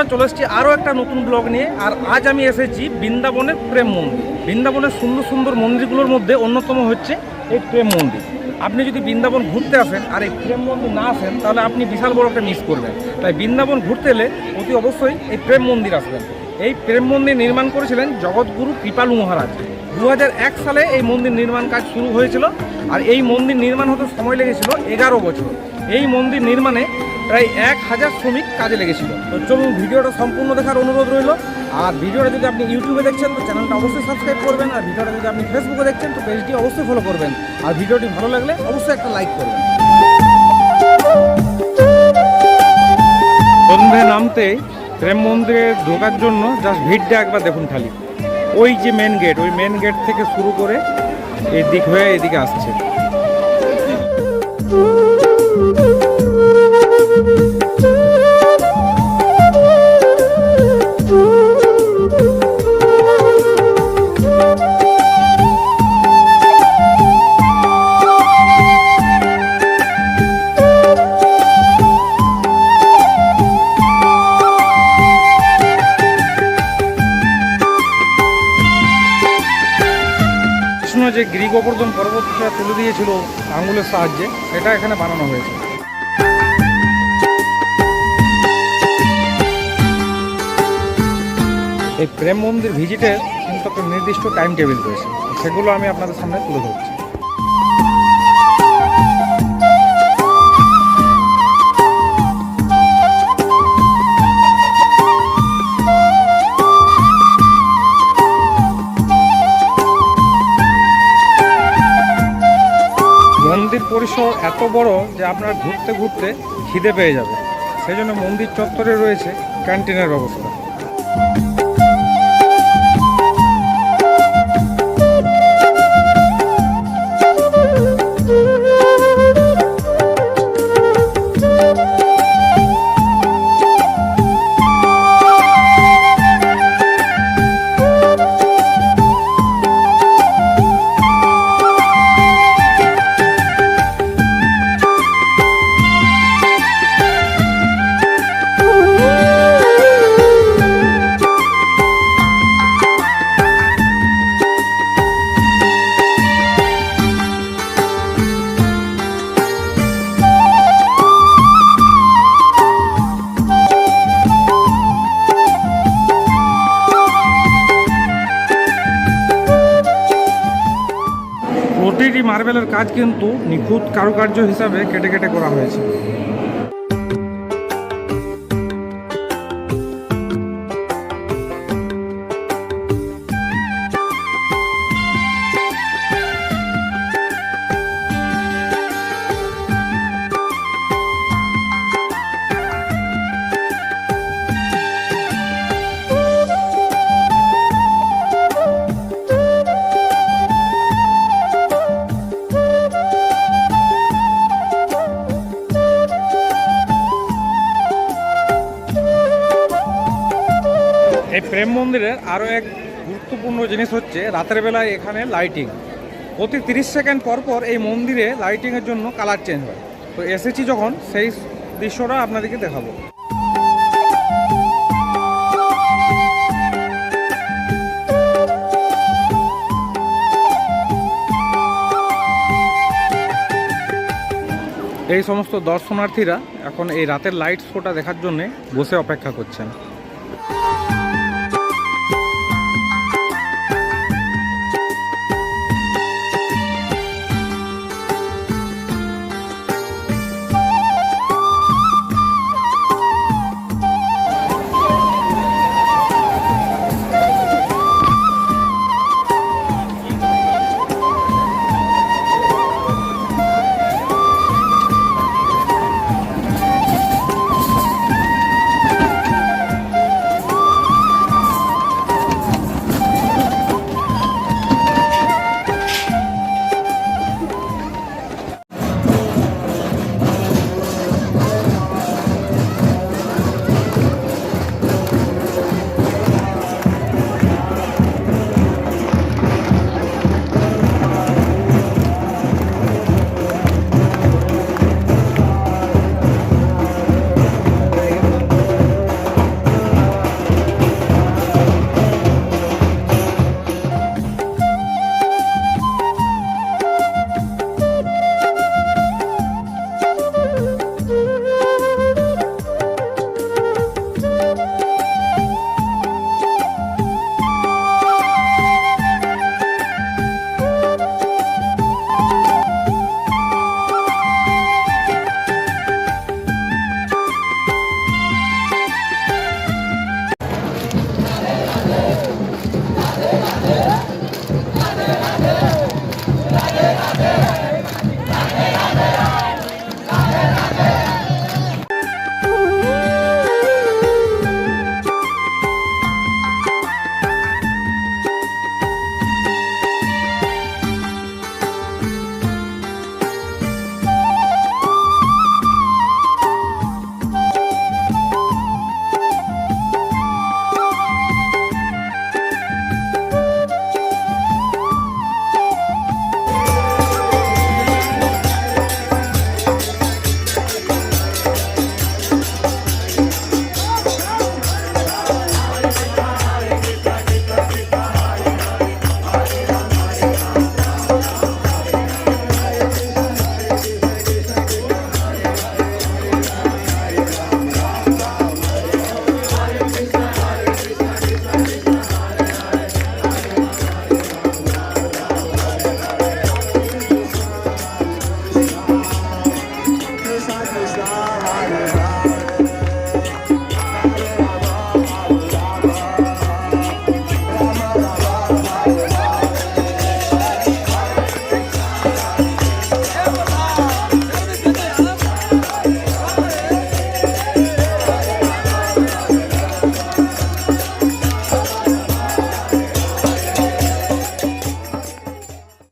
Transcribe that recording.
বন্ধুরা চলে এসেছি আরও একটা নতুন ব্লগ নিয়ে, আর আজ আমি এসেছি বৃন্দাবনের প্রেম মন্দির। বৃন্দাবনের সুন্দর সুন্দর মন্দিরগুলোর মধ্যে অন্যতম হচ্ছে এই প্রেম মন্দির। আপনি যদি বৃন্দাবন ঘুরতে আসেন আর এই প্রেম মন্দির না আসেন, তাহলে আপনি বিশাল বড় একটা মিস করবেন। তাই বৃন্দাবন ঘুরতে এলে অতি অবশ্যই এই প্রেম মন্দির আসবেন। এই প্রেম মন্দির নির্মাণ করেছিলেন জগৎগুরু কৃপালু মহারাজ। দু হাজার এক সালে এই মন্দির নির্মাণ কাজ শুরু হয়েছিল, আর এই মন্দির নির্মাণ হতে সময় লেগেছিল এগারো বছর। এই মন্দির নির্মাণে প্রায় এক হাজার শ্রমিক কাজে লেগেছিল। তো চলুন ভিডিওটা সম্পূর্ণ দেখার অনুরোধ রইল। আর ভিডিওটা যদি আপনি ইউটিউবে দেখছেন, তো চ্যানেলটা অবশ্যই সাবস্ক্রাইব করবেন। আর ভিডিওটা যদি আপনি ফেসবুকে দেখছেন, তো পেজটি অবশ্যই ফলো করবেন। আর ভিডিওটি ভালো লাগলে অবশ্যই একটা লাইক করবেন। সন্ধে নামতে প্রেম মন্দিরে ঢোকার জন্য জাস্ট ভিড়টা একবার দেখুন খালি। ওই যে মেন গেট ওই মেন গেট থেকে শুরু করে এদিক হয়ে এদিকে আসছে। যে গিরি গোবর্ধন পর্বতটা তুলে দিয়েছিল আঙুলের সাহায্যে সেটা এখানে বানানো হয়েছে। এই প্রেম মন্দির ভিজিটের কিন্তু একটা নির্দিষ্ট টাইম টেবিল রয়েছে। সেগুলো আমি আপনাদের সামনে তুলে ধরছি। এত বড় যে আপনার ঘুরতে ঘুরতে খিদে পেয়ে যাবে। সেই জন্য মন্দির চত্বরে রয়েছে ক্যান্টিনের ব্যবস্থা। মার্বেলের কাজ কিন্তু নিখুঁত কারুকার্য হিসাবে কেটে কেটে করা হয়েছে। প্রেম মন্দিরের আরও এক গুরুত্বপূর্ণ জিনিস হচ্ছে রাতের বেলায় এখানে লাইটিং প্রতি তিরিশ সেকেন্ড পর পর এই মন্দিরে লাইটিংয়ের জন্য কালার চেঞ্জ হয়। তো এসেছি যখন, সেই দৃশ্যটা আপনাদেরকে দেখাবো। এই সমস্ত দর্শনার্থীরা এখন এই রাতের লাইট শোটা দেখার জন্যে বসে অপেক্ষা করছেন।